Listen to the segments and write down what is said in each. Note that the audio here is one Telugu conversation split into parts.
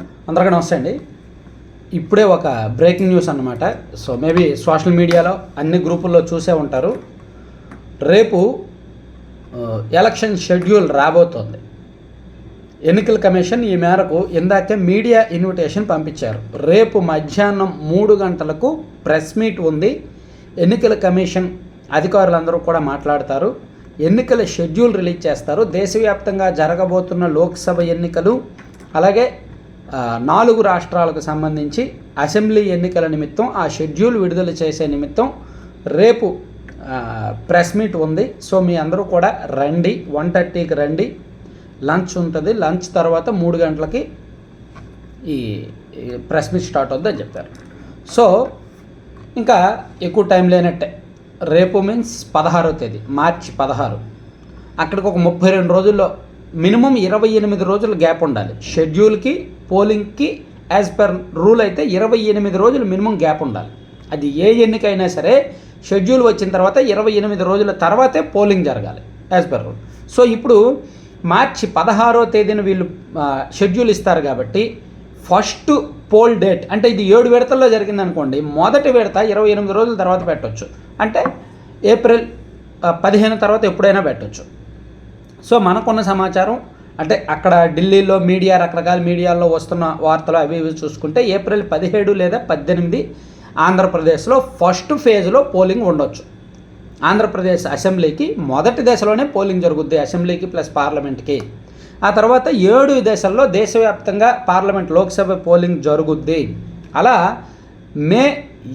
అందరికీ నమస్తే అండి. ఇప్పుడే ఒక బ్రేకింగ్ న్యూస్ అన్నమాట. సో మేబీ సోషల్ మీడియాలో అన్ని గ్రూపుల్లో చూసే ఉంటారు. రేపు ఎలక్షన్ షెడ్యూల్ రాబోతోంది. ఎన్నికల కమిషన్ ఈ మేరకు ఇందాకే మీడియా ఇన్విటేషన్ పంపించారు. రేపు మధ్యాహ్నం మూడు గంటలకు ప్రెస్ మీట్ ఉంది. ఎన్నికల కమిషన్ అధికారులందరూ కూడా మాట్లాడతారు. ఎన్నికల షెడ్యూల్ రిలీజ్ చేస్తారు. దేశవ్యాప్తంగా జరగబోతున్న లోక్సభ ఎన్నికలు అలాగే నాలుగు రాష్ట్రాలకు సంబంధించి అసెంబ్లీ ఎన్నికల నిమిత్తం ఆ షెడ్యూల్ విడుదల చేసే నిమిత్తం రేపు ప్రెస్ మీట్ ఉంది. సో మీ అందరూ కూడా రండి. వన్ థర్టీకి రండి. లంచ్ ఉంటుంది. లంచ్ తర్వాత మూడు గంటలకి ఈ ప్రెస్ మీట్ స్టార్ట్ అవుద్దని చెప్పారు సో ఇంకా ఎక్కువ టైం లేనట్టే. రేపు మీన్స్ పదహారో తేదీ మార్చి పదహారు. అక్కడికి ఒక ముప్పై రెండు రోజుల్లో మినిమం ఇరవై ఎనిమిది రోజులు గ్యాప్ ఉండాలి. షెడ్యూల్కి పోలింగ్కి యాజ్ పర్ రూల్ అయితే ఇరవై ఎనిమిది రోజులు మినిమం గ్యాప్ ఉండాలి. అది ఏ ఎన్నికైనా సరే షెడ్యూల్ వచ్చిన తర్వాత ఇరవై ఎనిమిది రోజుల తర్వాతే పోలింగ్ జరగాలి యాజ్ పర్ రూల్. సో ఇప్పుడు మార్చి పదహారో తేదీన వీళ్ళు షెడ్యూల్ ఇస్తారు కాబట్టి ఫస్ట్ పోల్ డేట్ అంటే ఇది ఏడు విడతల్లో జరిగింది అనుకోండి మొదటి విడత ఇరవై ఎనిమిది రోజుల తర్వాత పెట్టవచ్చు అంటే ఏప్రిల్ పదిహేను తర్వాత ఎప్పుడైనా పెట్టవచ్చు సో మనకున్న సమాచారం అంటే అక్కడ ఢిల్లీలో మీడియా రకరకాల మీడియాల్లో వస్తున్న వార్తలు అవి ఇవి చూసుకుంటే ఏప్రిల్ పదిహేడు లేదా పద్దెనిమిది ఆంధ్రప్రదేశ్లో ఫస్ట్ ఫేజ్లో పోలింగ్ ఉండొచ్చు. ఆంధ్రప్రదేశ్ అసెంబ్లీకి మొదటి దశలోనే పోలింగ్ జరుగుద్ది అసెంబ్లీకి ప్లస్ పార్లమెంట్కి. ఆ తర్వాత ఏడు దశల్లో దేశవ్యాప్తంగా పార్లమెంట్ లోక్సభ పోలింగ్ జరుగుద్ది. అలా మే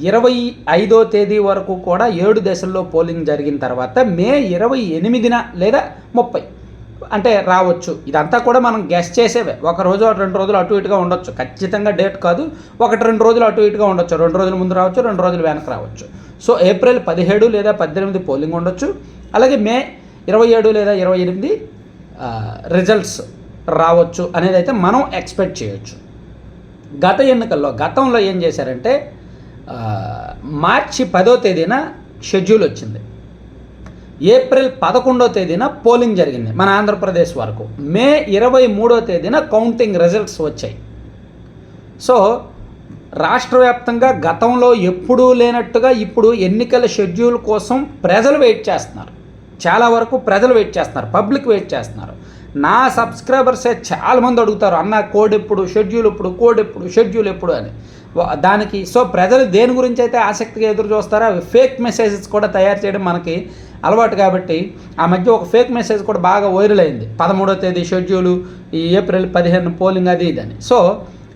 ఇరవై ఐదో తేదీ వరకు కూడా ఏడు దశల్లో పోలింగ్ జరిగిన తర్వాత మే ఇరవై ఎనిమిదిన లేదా ముప్పై అంటే రావచ్చు. ఇదంతా కూడా మనం గెస్ట్ చేసేవే. ఒక రోజు రెండు రోజులు అటు ఇటుగా ఉండొచ్చు. ఖచ్చితంగా డేట్ కాదు. ఒకటి రెండు రోజులు అటు ఇటుగా ఉండొచ్చు. రెండు రోజుల ముందు రావచ్చు రెండు రోజులు వెనక్కి రావచ్చు. సో ఏప్రిల్ పదిహేడు లేదా పద్దెనిమిది పోలింగ్ ఉండొచ్చు. అలాగే మే ఇరవై ఏడు లేదా ఇరవై ఎనిమిది రిజల్ట్స్ రావచ్చు అనేది అయితే మనం ఎక్స్పెక్ట్ చేయొచ్చు. గత ఎన్నికల్లో గతంలో ఏం చేశారంటే మార్చి పదో తేదీన షెడ్యూల్ వచ్చింది. ఏప్రిల్ పదకొండో తేదీన పోలింగ్ జరిగింది మన ఆంధ్రప్రదేశ్ వరకు. మే ఇరవై మూడో తేదీన కౌంటింగ్ రిజల్ట్స్ వచ్చాయి. సో రాష్ట్ర వ్యాప్తంగా గతంలో ఎప్పుడూ లేనట్టుగా ఇప్పుడు ఎన్నికల షెడ్యూల్ కోసం ప్రజలు వెయిట్ చేస్తున్నారు. చాలా వరకు ప్రజలు వెయిట్ చేస్తున్నారు. పబ్లిక్ వెయిట్ చేస్తున్నారు. నా సబ్స్క్రైబర్సే చాలామంది అడుగుతారు అన్న కోడ్ ఎప్పుడు? షెడ్యూల్ ఎప్పుడు? కోడ్ ఎప్పుడు? షెడ్యూల్ ఎప్పుడు? అని. దానికి సో ప్రజలు దేని గురించి అయితే ఆసక్తిగా ఎదురు చూస్తారో అవి ఫేక్ మెసేజెస్ కూడా తయారు చేయడం మనకి అలవాటు కాబట్టి ఆ మధ్య ఒక ఫేక్ మెసేజ్ కూడా బాగా వైరల్ అయింది. పదమూడో తేదీ షెడ్యూలు ఈ ఏప్రిల్ పదిహేను పోలింగ్ అది ఇదని సో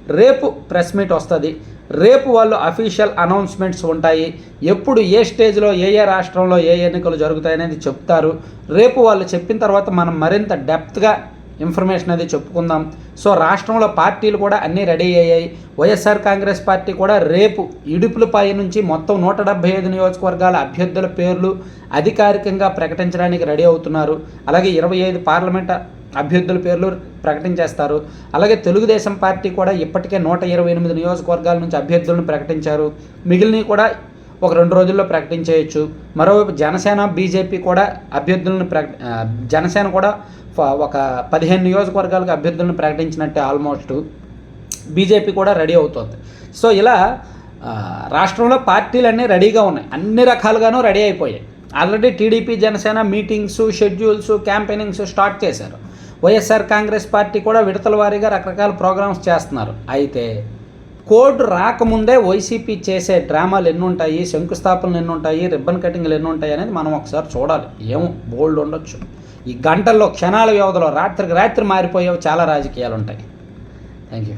రేపు ప్రెస్ మీట్ వస్తుంది. రేపు వాళ్ళు అఫీషియల్ అనౌన్స్మెంట్స్ ఉంటాయి. ఎప్పుడు ఏ స్టేజ్లో ఏ ఏ రాష్ట్రంలో ఏ ఎన్నికలు జరుగుతాయనేది చెప్తారు. రేపు వాళ్ళు చెప్పిన తర్వాత మనం మరింత డెప్త్గా ఇన్ఫర్మేషన్ అది చెప్పుకుందాం. సో రాష్ట్రంలో పార్టీలు కూడా అన్నీ రెడీ అయ్యాయి. వైఎస్ఆర్ కాంగ్రెస్ పార్టీ కూడా రేపు ఇడుపులపై నుంచి మొత్తం నూట డెబ్బై ఐదు నియోజకవర్గాల అభ్యర్థుల పేర్లు అధికారికంగా ప్రకటించడానికి రెడీ అవుతున్నారు. అలాగే ఇరవై ఐదు పార్లమెంట్ అభ్యర్థుల పేర్లు ప్రకటించేస్తారు. అలాగే తెలుగుదేశం పార్టీ కూడా ఇప్పటికే నూట ఇరవై ఎనిమిది నియోజకవర్గాల నుంచి అభ్యర్థులను ప్రకటించారు. మిగిలినవి కూడా ఒక రెండు రోజుల్లో ప్రకటించేయచ్చు మరోవైపు జనసేన బీజేపీ కూడా అభ్యర్థులను ప్రక జనసేన కూడా ఒక పదిహేను నియోజకవర్గాలకు అభ్యర్థులను ప్రకటించినట్టే ఆల్మోస్ట్. బీజేపీ కూడా రెడీ అవుతుంది. సో ఇలా రాష్ట్రంలో పార్టీలన్నీ రెడీగా ఉన్నాయి. అన్ని రకాలుగాను రెడీ అయిపోయాయి. Already TDP Janasena meetings schedules campaignings start చేశారు. వైఎస్ఆర్ కాంగ్రెస్ పార్టీ కూడా విడతల వారీగా రకరకాల ప్రోగ్రామ్స్ చేస్తున్నారు. అయితే కోడ్ రాకముందే వైసీపీ చేసే డ్రామాలు ఎన్ని ఉంటాయి శంకుస్థాపనలు ఎన్ని ఉంటాయి రిబ్బన్ కటింగ్లు ఎన్ని ఉంటాయి అనేది మనం ఒకసారి చూడాలి. ఏమో బోల్డ్ ఉండొచ్చు. ఈ గంటల్లో క్షణాల వ్యవధిలో రాత్రికి రాత్రి మారిపోయేవి చాలా రాజకీయాలు ఉంటాయి థ్యాంక్ యూ